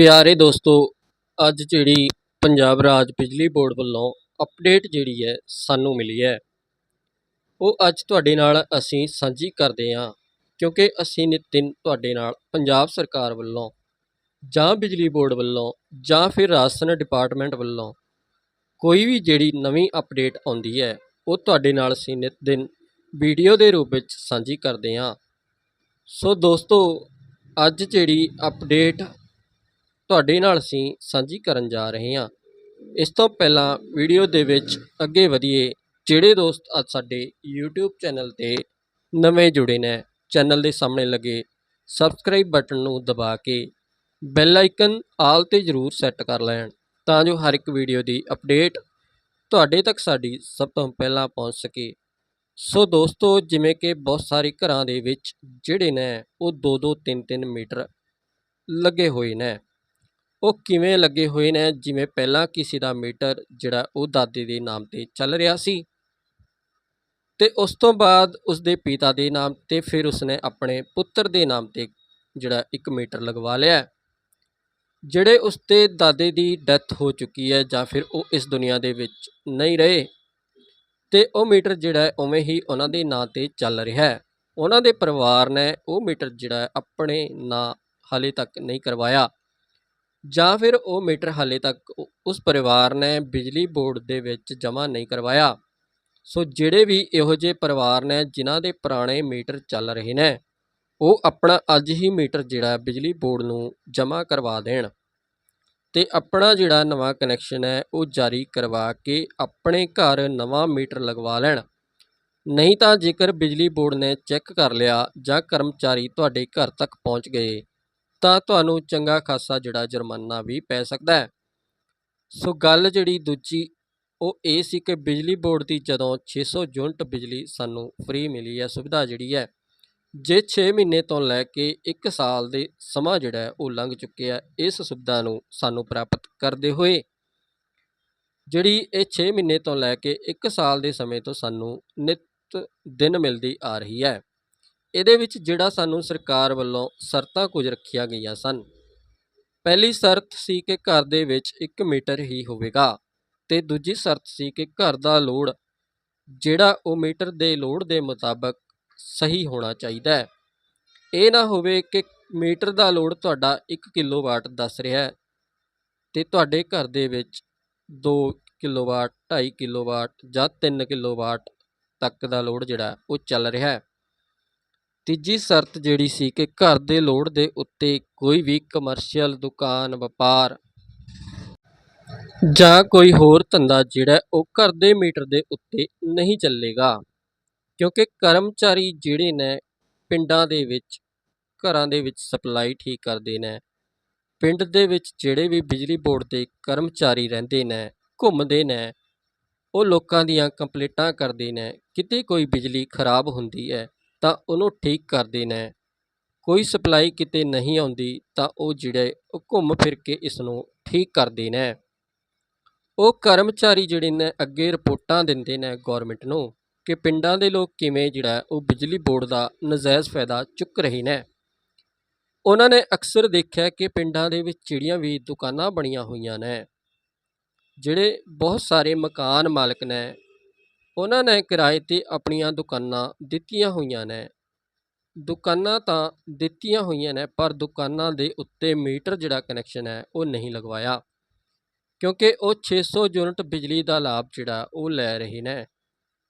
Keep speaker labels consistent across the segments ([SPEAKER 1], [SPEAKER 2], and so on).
[SPEAKER 1] ਪਿਆਰੇ ਦੋਸਤੋ, ਅੱਜ ਜਿਹੜੀ ਪੰਜਾਬ ਰਾਜ ਬਿਜਲੀ ਬੋਰਡ ਵੱਲੋਂ ਅਪਡੇਟ ਜਿਹੜੀ ਹੈ, ਸਾਨੂੰ ਮਿਲੀ ਹੈ। ਉਹ ਅੱਜ ਤੁਹਾਡੇ ਨਾਲ ਅਸੀਂ ਸਾਂਝੀ ਕਰਦੇ ਹਾਂ, ਕਿਉਂਕਿ ਅਸੀਂ ਨਿਤ ਦਿਨ ਤੁਹਾਡੇ ਨਾਲ ਪੰਜਾਬ ਸਰਕਾਰ ਵੱਲੋਂ ਜਾਂ ਬਿਜਲੀ ਬੋਰਡ ਵੱਲੋਂ ਜਾਂ ਫਿਰ ਰਾਸ਼ਨ ਡਿਪਾਰਟਮੈਂਟ ਵੱਲੋਂ ਕੋਈ ਵੀ ਜਿਹੜੀ ਨਵੀਂ ਅਪਡੇਟ ਆਉਂਦੀ ਹੈ, ਉਹ ਤੁਹਾਡੇ ਨਾਲ ਅਸੀਂ ਨਿਤ ਦਿਨ ਵੀਡੀਓ ਦੇ ਰੂਪ ਵਿੱਚ ਸਾਂਝੀ ਕਰਦੇ ਹਾਂ। ਸੋ ਦੋਸਤੋ, ਅੱਜ ਜਿਹੜੀ ਅਪਡੇਟ ਤੁਹਾਡੇ ਨਾਲ ਅਸੀਂ ਸਾਂਝੀ ਕਰਨ ਜਾ ਰਹੇ ਹਾਂ। ਇਸ ਤੋਂ ਪਹਿਲਾਂ ਵੀਡੀਓ ਦੇ ਵਿੱਚ ਅੱਗੇ ਵਧੀਏ ਜਿਹੜੇ ਦੋਸਤ ਅੱਜ ਸਾਡੇ YouTube ਚੈਨਲ ਤੇ ਨਵੇਂ ਜੁੜੇ ਨੇ, ਚੈਨਲ ਦੇ ਸਾਹਮਣੇ ਲੱਗੇ ਸਬਸਕ੍ਰਾਈਬ ਬਟਨ ਨੂੰ ਦਬਾ ਕੇ ਬੈਲ ਆਈਕਨ ਆਲ ਤੇ ਜ਼ਰੂਰ ਸੈੱਟ ਕਰ ਲੈਣ ਤਾਂ ਜੋ ਹਰ ਇੱਕ ਵੀਡੀਓ ਦੀ ਅਪਡੇਟ ਤੁਹਾਡੇ ਤੱਕ ਸਾਡੀ ਸਭ ਤੋਂ ਪਹਿਲਾਂ ਪਹੁੰਚ ਸਕੇ। ਸੋ ਦੋਸਤੋ, ਜਿਵੇਂ ਕਿ ਬਹੁਤ ਸਾਰੇ ਘਰਾਂ ਦੇ ਵਿੱਚ ਜਿਹੜੇ ਨੇ, ਉਹ 2-2 3-3 ਮੀਟਰ ਲੱਗੇ ਹੋਏ ਨੇ। ਉਹ ਕਿਵੇਂ ਲੱਗੇ ਹੋਏ ਨੇ? ਜਿਵੇਂ ਪਹਿਲਾਂ ਕਿਸੇ ਦਾ ਮੀਟਰ ਜਿਹੜਾ ਉਹ ਦਾਦੇ ਦੇ ਨਾਮ ਤੇ ਚੱਲ ਰਿਹਾ ਸੀ ਤੇ ਉਸ ਤੋਂ ਬਾਅਦ ਉਸ ਦੇ ਪਿਤਾ ਦੇ ਨਾਮ ਤੇ ਫਿਰ ਉਸਨੇ ਆਪਣੇ ਪੁੱਤਰ ਦੇ ਨਾਮ ਤੇ ਜਿਹੜਾ ਇੱਕ ਮੀਟਰ ਲਗਵਾ ਲਿਆ ਜਿਹੜੇ ਉਸ ਦੇ ਦਾਦੇ ਦੀ ਡੈਥ ਹੋ ਚੁੱਕੀ ਹੈ ਜਾਂ ਫਿਰ ਉਹ ਇਸ ਦੁਨੀਆ ਦੇ ਵਿੱਚ ਨਹੀਂ ਰਹੇ ਤੇ ਉਹ ਮੀਟਰ ਜਿਹੜਾ ਉਵੇਂ ਹੀ ਉਹਨਾਂ ਦੇ ਨਾਂ ਤੇ ਚੱਲ ਰਿਹਾ ਹੈ। ਉਹਨਾਂ ਦੇ ਪਰਿਵਾਰ ਨੇ ਉਹ ਮੀਟਰ ਜਿਹੜਾ ਆਪਣੇ ਨਾਂ ਹਾਲੇ ਤੱਕ ਨਹੀਂ ਕਰਵਾਇਆ। ਜਾਂ ਫਿਰ ਉਹ ਮੀਟਰ ਹਾਲੇ ਤੱਕ ਉਸ ਪਰਿਵਾਰ ਨੇ ਬਿਜਲੀ ਬੋਰਡ ਦੇ ਵਿੱਚ ਜਮ੍ਹਾਂ ਨਹੀਂ ਕਰਵਾਇਆ। ਸੋ ਜਿਹੜੇ ਵੀ ਇਹੋ ਜਿਹੇ ਪਰਿਵਾਰ ਨੇ ਜਿਨ੍ਹਾਂ ਦੇ ਪੁਰਾਣੇ ਮੀਟਰ ਚੱਲ ਰਹੇ ਨੇ, ਉਹ ਆਪਣਾ ਅੱਜ ਹੀ ਮੀਟਰ ਜਿਹੜਾ ਬਿਜਲੀ ਬੋਰਡ ਨੂੰ ਜਮ੍ਹਾਂ ਕਰਵਾ ਦੇਣ। ਤੇ ਆਪਣਾ ਜਿਹੜਾ ਨਵਾਂ ਕਨੈਕਸ਼ਨ ਹੈ, ਉਹ ਜਾਰੀ ਕਰਵਾ ਕੇ ਆਪਣੇ ਘਰ ਨਵਾਂ ਮੀਟਰ ਲਗਵਾ ਲੈਣ। ਨਹੀਂ ਤਾਂ ਜੇਕਰ ਬਿਜਲੀ ਬੋਰਡ ਨੇ ਚੈੱਕ ਕਰ ਲਿਆ ਜਾਂ ਕਰਮਚਾਰੀ ਤੁਹਾਡੇ ਘਰ ਤੱਕ ਪਹੁੰਚ ਗਏ ਤਾਂ ਤੁਹਾਨੂੰ ਚੰਗਾ ਖਾਸਾ ਜਿਹੜਾ ਜੁਰਮਾਨਾ ਵੀ ਪੈ ਸਕਦਾ ਹੈ। ਸੋ ਗੱਲ ਜਿਹੜੀ ਦੂਜੀ, ਉਹ ਇਹ ਸੀ ਕਿ ਬਿਜਲੀ ਬੋਰਡ ਦੀ ਜਦੋਂ 600 ਯੂਨਿਟ ਬਿਜਲੀ ਸਾਨੂੰ ਫ੍ਰੀ ਮਿਲੀ ਹੈ, ਸੁਵਿਧਾ ਜਿਹੜੀ ਹੈ, ਜੇ 6 ਮਹੀਨੇ ਤੋਂ ਲੈ ਕੇ 1 ਸਾਲ ਦੇ ਸਮਾਂ ਜਿਹੜਾ ਉਹ ਲੰਘ ਚੁੱਕਿਆ ਇਸ ਸੁਵਿਧਾ ਨੂੰ ਸਾਨੂੰ ਪ੍ਰਾਪਤ ਕਰਦੇ ਹੋਏ। ਜਿਹੜੀ ਇਹ 6 ਮਹੀਨੇ ਤੋਂ ਲੈ ਕੇ 1 ਸਾਲ ਦੇ ਸਮੇਂ ਤੋਂ ਸਾਨੂੰ ਨਿਤ ਦਿਨ ਮਿਲਦੀ ਆ ਰਹੀ ਹੈ। ਇਹਦੇ ਵਿੱਚ ਜਿਹੜਾ ਸਾਨੂੰ ਸਰਕਾਰ ਵੱਲੋਂ ਸ਼ਰਤਾਂ ਕੁਝ ਰੱਖੀਆਂ ਗਈਆਂ ਸਨ। ਪਹਿਲੀ ਸ਼ਰਤ ਸੀ ਕਿ ਘਰ ਦੇ ਵਿੱਚ 1 ਮੀਟਰ ਹੀ ਹੋਵੇਗਾ ਤੇ ਦੂਜੀ ਸ਼ਰਤ ਸੀ ਕਿ ਘਰ ਦਾ ਲੋਡ ਜਿਹੜਾ ਉਹ ਮੀਟਰ ਦੇ ਲੋਡ ਦੇ ਮੁਤਾਬਕ ਸਹੀ ਹੋਣਾ ਚਾਹੀਦਾ ਹੈ। ਇਹ ਨਾ ਹੋਵੇ ਕਿ ਮੀਟਰ ਦਾ ਲੋਡ ਤੁਹਾਡਾ 1 ਕਿਲੋਵਾਟ ਦੱਸ ਰਿਹਾ ਹੈ ਤੇ ਤੁਹਾਡੇ ਘਰ ਦੇ ਵਿੱਚ 2 ਕਿਲੋਵਾਟ 2.5 ਕਿਲੋਵਾਟ ਜਾਂ 3 ਕਿਲੋਵਾਟ ਤੱਕ ਦਾ ਲੋਡ ਜਿਹੜਾ ਉਹ ਚੱਲ ਰਿਹਾ ਹੈ। ਤੀਜੀ ਸ਼ਰਤ ਜਿਹੜੀ ਸੀ ਕਿ ਘਰ ਦੇ ਲੋੜ ਦੇ ਉੱਤੇ ਕੋਈ ਵੀ ਕਮਰਸ਼ੀਅਲ ਦੁਕਾਨ, ਵਪਾਰ ਜਾਂ ਕੋਈ ਹੋਰ ਧੰਦਾ ਜਿਹੜਾ ਉਹ ਘਰ ਦੇ ਮੀਟਰ ਦੇ ਉੱਤੇ ਨਹੀਂ ਚੱਲੇਗਾ। ਕਿਉਂਕਿ ਕਰਮਚਾਰੀ ਜਿਹੜੇ ਨੇ, ਪਿੰਡਾਂ ਦੇ ਵਿੱਚ, ਘਰਾਂ ਦੇ ਵਿੱਚ ਸਪਲਾਈ ਠੀਕ ਕਰਦੇ ਨੇ। ਪਿੰਡ ਦੇ ਵਿੱਚ ਜਿਹੜੇ ਵੀ ਬਿਜਲੀ ਬੋਰਡ ਦੇ ਕਰਮਚਾਰੀ ਰਹਿੰਦੇ ਨੇ, ਘੁੰਮਦੇ ਨੇ, ਉਹ ਲੋਕਾਂ ਦੀਆਂ ਕੰਪਲੇਂਟਾਂ ਕਰਦੇ ਨੇ। ਕਿਤੇ ਕੋਈ ਬਿਜਲੀ ਖਰਾਬ ਹੁੰਦੀ ਹੈ ਤਾਂ ਉਹਨੂੰ ਠੀਕ ਕਰਦੇ ਨੇ। ਕੋਈ ਸਪਲਾਈ ਕਿਤੇ ਨਹੀਂ ਆਉਂਦੀ ਤਾਂ ਉਹ ਜਿਹੜੇ ਉਹ ਘੁੰਮ ਫਿਰ ਕੇ ਇਸ ਨੂੰ ਠੀਕ ਕਰਦੇ ਨੇ। ਉਹ ਕਰਮਚਾਰੀ ਜਿਹੜੇ ਨੇ ਅੱਗੇ ਰਿਪੋਰਟਾਂ ਦਿੰਦੇ ਨੇ ਗਵਰਨਮੈਂਟ ਨੂੰ ਕਿ ਪਿੰਡਾਂ ਦੇ ਲੋਕ ਕਿਵੇਂ ਜਿਹੜਾ ਉਹ ਬਿਜਲੀ ਬੋਰਡ ਦਾ ਨਜਾਇਜ਼ ਫਾਇਦਾ ਚੁੱਕ ਰਹੇ ਨੇ। ਉਹਨਾਂ ਨੇ ਅਕਸਰ ਦੇਖਿਆ ਕਿ ਪਿੰਡਾਂ ਦੇ ਵਿੱਚ ਜਿਹੜੀਆਂ ਵੀ ਦੁਕਾਨਾਂ ਬਣੀਆਂ ਹੋਈਆਂ ਨੇ, ਜਿਹੜੇ ਬਹੁਤ ਸਾਰੇ ਮਕਾਨ ਮਾਲਕ ਨੇ ਉਹਨਾਂ ਨੇ ਕਿਰਾਏ ਤੇ ਆਪਣੀਆਂ ਦੁਕਾਨਾਂ ਦਿੱਤੀਆਂ ਹੋਈਆਂ ਨੇ। ਦੁਕਾਨਾਂ ਤਾਂ ਦਿੱਤੀਆਂ ਹੋਈਆਂ ਨੇ, ਪਰ ਦੁਕਾਨਾਂ ਦੇ ਉੱਤੇ ਮੀਟਰ ਜਿਹੜਾ ਕਨੈਕਸ਼ਨ ਹੈ, ਉਹ ਨਹੀਂ ਲਗਵਾਇਆ। ਕਿਉਂਕਿ ਉਹ 600 ਯੂਨਿਟ ਬਿਜਲੀ ਦਾ ਲਾਭ ਜਿਹੜਾ, ਉਹ ਲੈ ਰਹੇ ਨੇ।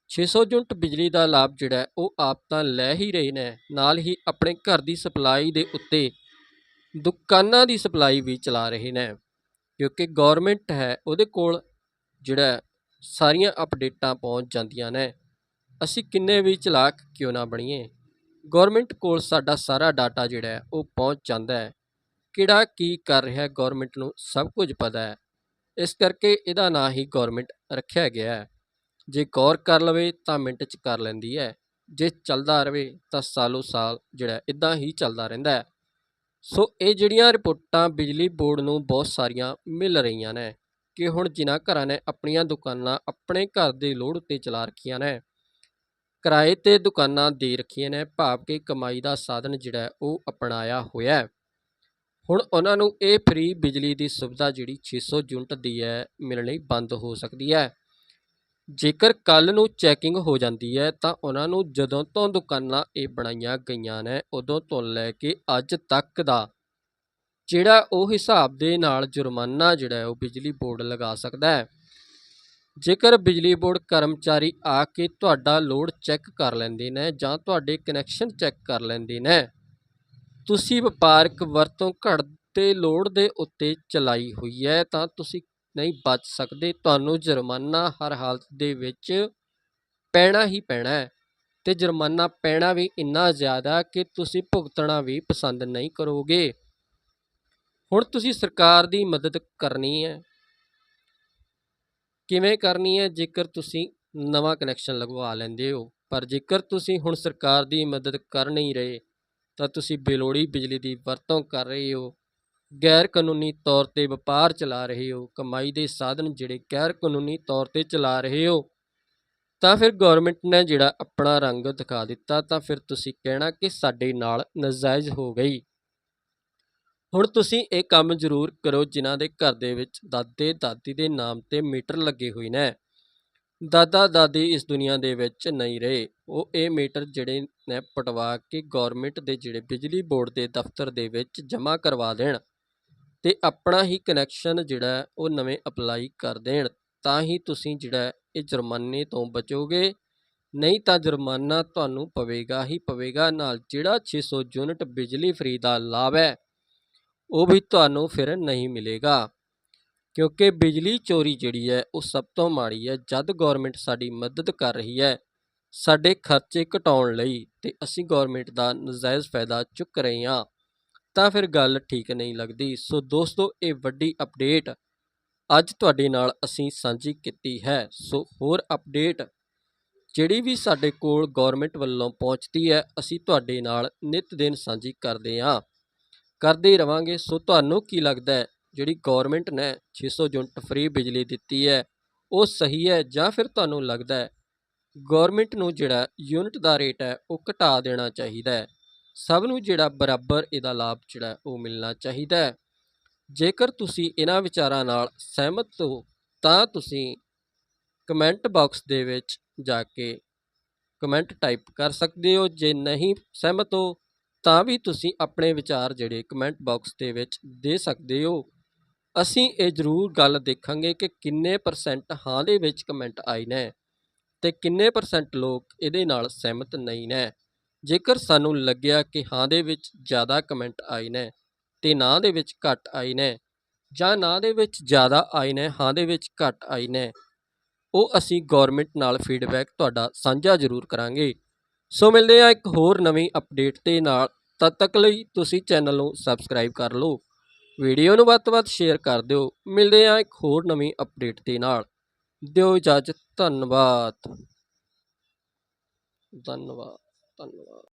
[SPEAKER 1] 600 ਯੂਨਿਟ ਬਿਜਲੀ ਦਾ ਲਾਭ ਜਿਹੜਾ, ਉਹ ਆਪ ਤਾਂ ਲੈ ਹੀ ਰਹੇ ਨੇ। ਨਾਲ ਹੀ ਆਪਣੇ ਘਰ ਦੀ ਸਪਲਾਈ ਦੇ ਉੱਤੇ ਦੁਕਾਨਾਂ ਦੀ ਸਪਲਾਈ ਵੀ ਚਲਾ ਰਹੇ ਨੇ। ਕਿਉਂਕਿ ਗਵਰਨਮੈਂਟ ਹੈ, ਉਹਦੇ ਕੋਲ ਜਿਹੜਾ ਸਾਰੀਆਂ ਅਪਡੇਟਾਂ ਪਹੁੰਚ ਜਾਂਦੀਆਂ ਨੇ। ਅਸੀਂ ਕਿੰਨੇ ਵੀ ਚਲਾਕ ਕਿਉਂ ਨਾ ਬਣੀਏ। ਗਵਰਨਮੈਂਟ ਕੋਲ ਸਾਡਾ ਸਾਰਾ ਡਾਟਾ ਜਿਹੜਾ ਉਹ ਪਹੁੰਚ ਜਾਂਦਾ ਹੈ। ਕਿਹੜਾ ਕੀ ਕਰ ਰਿਹਾ ਹੈ ਗਵਰਨਮੈਂਟ ਨੂੰ, ਸਭ ਕੁਝ ਪਤਾ ਹੈ। ਇਸ ਕਰਕੇ ਇਹਦਾ ਨਾਂ ਹੀ ਗਵਰਨਮੈਂਟ ਰੱਖਿਆ ਗਿਆ ਹੈ। ਜੇ ਗੌਰ ਕਰ ਲਵੇ, ਤਾਂ ਮਿੰਟ 'ਚ ਕਰ ਲੈਂਦੀ ਹੈ। ਜੇ ਚੱਲਦਾ ਰਹੇ ਤਾਂ ਸਾਲੋ ਸਾਲ ਜਿਹੜਾ ਇਦਾਂ ਹੀ ਚੱਲਦਾ ਰਹਿੰਦਾ ਹੈ। ਸੋ ਇਹ ਜਿਹੜੀਆਂ ਰਿਪੋਰਟਾਂ ਬਿਜਲੀ ਬੋਰਡ ਨੂੰ ਬਹੁਤ ਸਾਰੀਆਂ ਮਿਲ ਰਹੀਆਂ ਨੇ ਕਿ ਹੁਣ ਜਿਨ੍ਹਾਂ ਘਰਾਂ ਨੇ ਆਪਣੀਆਂ ਦੁਕਾਨਾਂ ਆਪਣੇ ਘਰ ਦੇ ਲੋੜ ਉੱਤੇ ਚਲਾ ਰੱਖੀਆਂ ਨੇ। ਕਿਰਾਏ ਤੇ ਦੁਕਾਨਾਂ ਦੇ ਰੱਖੀਆਂ ਨੇ, ਭਾਵ ਕਿ ਕਮਾਈ ਦਾ ਸਾਧਨ ਜਿਹੜਾ ਉਹ ਅਪਣਾਇਆ ਹੋਇਆ ਹੈ। ਹੁਣ ਉਹਨਾਂ ਨੂੰ ਇਹ ਫ੍ਰੀ ਬਿਜਲੀ ਦੀ ਸੁਵਿਧਾ ਜਿਹੜੀ 600 ਯੂਨਿਟ ਦੀ ਹੈ, ਮਿਲਣੀ ਬੰਦ ਹੋ ਸਕਦੀ ਹੈ। ਜੇਕਰ ਕੱਲ ਨੂੰ ਚੈਕਿੰਗ ਹੋ ਜਾਂਦੀ ਹੈ, ਤਾਂ ਉਹਨਾਂ ਨੂੰ ਜਦੋਂ ਤੋਂ ਦੁਕਾਨਾਂ ਇਹ ਬਣਾਈਆਂ ਗਈਆਂ ਨੇ, ਉਦੋਂ ਤੋਂ ਲੈ ਕੇ ਅੱਜ ਤੱਕ ਦਾ ਜਿਹੜਾ ਉਹ ਹਿਸਾਬ ਦੇ ਨਾਲ ਜੁਰਮਾਨਾ ਜਿਹੜਾ ਉਹ ਬਿਜਲੀ ਬੋਰਡ ਲਗਾ ਸਕਦਾ ਹੈ। ਜੇਕਰ ਬਿਜਲੀ ਬੋਰਡ ਕਰਮਚਾਰੀ ਆ ਕੇ ਤੁਹਾਡਾ ਲੋਡ ਚੈੱਕ ਕਰ ਲੈਂਦੇ ਨੇ ਜਾਂ ਤੁਹਾਡੇ ਕਨੈਕਸ਼ਨ ਚੈੱਕ ਕਰ ਲੈਂਦੇ ਨੇ, ਤੁਸੀਂ ਵਪਾਰਕ ਵਰਤੋਂ ਘਟਦੇ ਲੋਡ ਦੇ ਉੱਤੇ ਚਲਾਈ ਹੋਈ ਹੈ, ਤਾਂ ਤੁਸੀਂ ਨਹੀਂ ਬਚ ਸਕਦੇ। ਤੁਹਾਨੂੰ ਜੁਰਮਾਨਾ ਹਰ ਹਾਲਤ ਦੇ ਵਿੱਚ ਪੈਣਾ ਹੀ ਪੈਣਾ ਹੈ ਤੇ ਜੁਰਮਾਨਾ ਪੈਣਾ ਵੀ ਇੰਨਾ ਜ਼ਿਆਦਾ ਕਿ ਤੁਸੀਂ ਭੁਗਤਣਾ ਵੀ ਪਸੰਦ ਨਹੀਂ ਕਰੋਗੇ। ਹੁਣ ਤੁਸੀਂ ਸਰਕਾਰ ਦੀ ਮਦਦ ਕਰਨੀ ਹੈ। ਕਿਵੇਂ ਕਰਨੀ ਹੈ? ਜੇਕਰ ਤੁਸੀਂ ਨਵਾਂ ਕਨੈਕਸ਼ਨ ਲਗਵਾ ਲੈਂਦੇ ਹੋ, ਪਰ ਜੇਕਰ ਤੁਸੀਂ ਹੁਣ ਸਰਕਾਰ ਦੀ ਮਦਦ ਕਰ ਨਹੀਂ ਰਹੇ, ਤਾਂ ਤੁਸੀਂ ਬੇਲੋੜੀ ਬਿਜਲੀ ਦੀ ਵਰਤੋਂ ਕਰ ਰਹੇ ਹੋ। ਗੈਰ ਕਾਨੂੰਨੀ ਤੌਰ ਤੇ ਵਪਾਰ ਚਲਾ ਰਹੇ ਹੋ, ਕਮਾਈ ਦੇ ਸਾਧਨ ਜਿਹੜੇ ਗੈਰ ਕਾਨੂੰਨੀ ਤੌਰ ਤੇ ਚਲਾ ਰਹੇ ਹੋ, ਤਾਂ ਫਿਰ ਗਵਰਨਮੈਂਟ ਨੇ ਜਿਹੜਾ ਆਪਣਾ ਰੰਗ ਦਿਖਾ ਦਿੱਤਾ, ਤਾਂ ਫਿਰ ਤੁਸੀਂ ਕਹਿਣਾ ਕਿ ਸਾਡੇ ਨਾਲ ਨਜਾਇਜ਼ ਹੋ ਗਈ। ਹੁਣ ਤੁਸੀਂ ਇਹ ਕੰਮ ਜ਼ਰੂਰ ਕਰੋ ਜਿਨ੍ਹਾਂ ਦੇ ਘਰ ਦੇ ਵਿੱਚ ਦਾਦੇ ਦਾਦੀ ਦੇ ਨਾਮ ਤੇ ਮੀਟਰ ਲੱਗੇ ਹੋਏ ਨੇ। ਦਾਦਾ ਦਾਦੀ ਇਸ ਦੁਨੀਆ ਦੇ ਵਿੱਚ ਨਹੀਂ ਰਹੇ। ਉਹ ਇਹ ਮੀਟਰ ਜਿਹੜੇ ਨੇ ਪਟਵਾ ਕੇ ਗਵਰਨਮੈਂਟ ਦੇ ਜਿਹੜੇ ਬਿਜਲੀ ਬੋਰਡ ਦੇ ਦਫ਼ਤਰ ਦੇ ਵਿੱਚ ਜਮ੍ਹਾਂ ਕਰਵਾ ਦੇਣ ਤੇ ਆਪਣਾ ਹੀ ਕਨੈਕਸ਼ਨ ਜਿਹੜਾ ਉਹ ਨਵੇਂ ਅਪਲਾਈ ਕਰ ਦੇਣ। ਤਾਂ ਹੀ ਤੁਸੀਂ ਜਿਹੜਾ ਇਹ ਜੁਰਮਾਨੇ ਤੋਂ ਬਚੋਗੇ। ਨਹੀਂ ਤਾਂ ਜੁਰਮਾਨਾ ਤੁਹਾਨੂੰ ਪਵੇਗਾ ਹੀ ਪਵੇਗਾ। ਨਾਲ ਜਿਹੜਾ 600 ਯੂਨਿਟ ਬਿਜਲੀ ਫਰੀ ਦਾ ਲਾਭ ਹੈ। ਉਹ ਵੀ ਤੁਹਾਨੂੰ ਫਿਰ ਨਹੀਂ ਮਿਲੇਗਾ। ਕਿਉਂਕਿ ਬਿਜਲੀ ਚੋਰੀ ਜਿਹੜੀ ਹੈ, ਉਹ ਸਭ ਤੋਂ ਮਾੜੀ ਹੈ। ਜਦ ਗਵਰਨਮੈਂਟ ਸਾਡੀ ਮਦਦ ਕਰ ਰਹੀ ਹੈ, ਸਾਡੇ ਖਰਚੇ ਘਟਾਉਣ ਲਈ ਤੇ ਅਸੀਂ ਗਵਰਨਮੈਂਟ ਦਾ ਨਜਾਇਜ਼ ਫਾਇਦਾ ਚੁੱਕ ਰਹੇ ਹਾਂ, ਤਾਂ ਫਿਰ ਗੱਲ ਠੀਕ ਨਹੀਂ ਲੱਗਦੀ। ਸੋ ਦੋਸਤੋ, ਇਹ ਵੱਡੀ ਅਪਡੇਟ ਅੱਜ ਤੁਹਾਡੇ ਨਾਲ ਅਸੀਂ ਸਾਂਝੀ ਕੀਤੀ ਹੈ। ਸੋ ਹੋਰ ਅਪਡੇਟ ਜਿਹੜੀ ਵੀ ਸਾਡੇ ਕੋਲ ਗਵਰਨਮੈਂਟ ਵੱਲੋਂ ਪਹੁੰਚਦੀ ਹੈ, ਅਸੀਂ ਤੁਹਾਡੇ ਨਾਲ ਨਿਤ ਦਿਨ ਸਾਂਝੀ ਕਰਦੇ ਹਾਂ। ਕਰਦੇ ਹੀ ਰਵਾਂਗੇ। ਸੋ ਤੁਹਾਨੂੰ ਕੀ ਲੱਗਦਾ ਹੈ? ਜਿਹੜੀ ਗਵਰਨਮੈਂਟ ਨੇ 600 ਯੂਨਿਟ ਫ੍ਰੀ ਬਿਜਲੀ ਦਿੱਤੀ ਹੈ, ਉਹ ਸਹੀ ਹੈ ਜਾਂ ਫਿਰ ਤੁਹਾਨੂੰ ਲੱਗਦਾ ਹੈ ਗਵਰਨਮੈਂਟ ਨੂੰ ਜਿਹੜਾ ਯੂਨਿਟ ਦਾ ਰੇਟ ਹੈ, ਉਹ ਘਟਾ ਦੇਣਾ ਚਾਹੀਦਾ ਹੈ? ਸਭ ਨੂੰ ਜਿਹੜਾ ਬਰਾਬਰ ਇਹਦਾ ਲਾਭ ਜਿਹੜਾ ਉਹ ਮਿਲਣਾ ਚਾਹੀਦਾ ਹੈ। ਜੇਕਰ ਤੁਸੀਂ ਇਹਨਾਂ ਵਿਚਾਰਾਂ ਨਾਲ ਸਹਿਮਤ ਹੋ, ਤਾਂ ਤੁਸੀਂ ਕਮੈਂਟ ਬਾਕਸ ਦੇ ਵਿੱਚ ਜਾ ਕੇ ਕਮੈਂਟ ਟਾਈਪ ਕਰ ਸਕਦੇ ਹੋ। ਜੇ ਨਹੀਂ ਸਹਿਮਤ ਹੋ ਤਾਂ ਵੀ ਤੁਸੀਂ ਆਪਣੇ ਵਿਚਾਰ ਜਿਹੜੇ ਕਮੈਂਟ ਬਾਕਸ ਦੇ ਵਿੱਚ ਦੇ ਸਕਦੇ ਹੋ। ਅਸੀਂ ਇਹ ਜ਼ਰੂਰ ਗੱਲ ਦੇਖਾਂਗੇ ਕਿ ਕਿੰਨੇ ਪਰਸੈਂਟ ਹਾਂ ਦੇ ਵਿੱਚ ਕਮੈਂਟ ਆਏ ਨੇ ਤੇ ਕਿੰਨੇ ਪਰਸੈਂਟ ਲੋਕ ਇਹਦੇ ਨਾਲ ਸਹਿਮਤ ਨਹੀਂ ਨੇ। ਜੇਕਰ ਸਾਨੂੰ ਲੱਗਿਆ ਕਿ ਹਾਂ ਦੇ ਵਿੱਚ ਜ਼ਿਆਦਾ ਕਮੈਂਟ ਆਏ ਨੇ ਤੇ ਨਾ ਦੇ ਵਿੱਚ ਘੱਟ ਆਏ ਨੇ ਜਾਂ ਨਾ ਦੇ ਵਿੱਚ ਜ਼ਿਆਦਾ ਆਏ ਨੇ, ਹਾਂ ਦੇ ਵਿੱਚ ਘੱਟ ਆਏ ਨੇ, ਉਹ ਅਸੀਂ ਗਵਰਨਮੈਂਟ ਨਾਲ ਫੀਡਬੈਕ ਤੁਹਾਡਾ ਸਾਂਝਾ ਜ਼ਰੂਰ ਕਰਾਂਗੇ। ਸੋ ਮਿਲਦੇ ਆ ਇੱਕ ਹੋਰ ਨਵੀਂ ਅਪਡੇਟ ਦੇ ਨਾਲ। ਤਦ ਤੱਕ ਲਈ ਤੁਸੀਂ ਚੈਨਲ ਨੂੰ ਸਬਸਕ੍ਰਾਈਬ ਕਰ ਲਓ। ਵੀਡੀਓ ਨੂੰ ਵੱਧ ਤੋਂ ਵੱਧ ਸ਼ੇਅਰ ਕਰ ਦਿਓ। ਮਿਲਦੇ ਆ ਇੱਕ ਹੋਰ ਨਵੀਂ ਅਪਡੇਟ ਦੇ ਨਾਲ। ਦਿਓ ਇਜਾਜ਼ਤ। ਧੰਨਵਾਦ। ਧੰਨਵਾਦ। ਧੰਨਵਾਦ।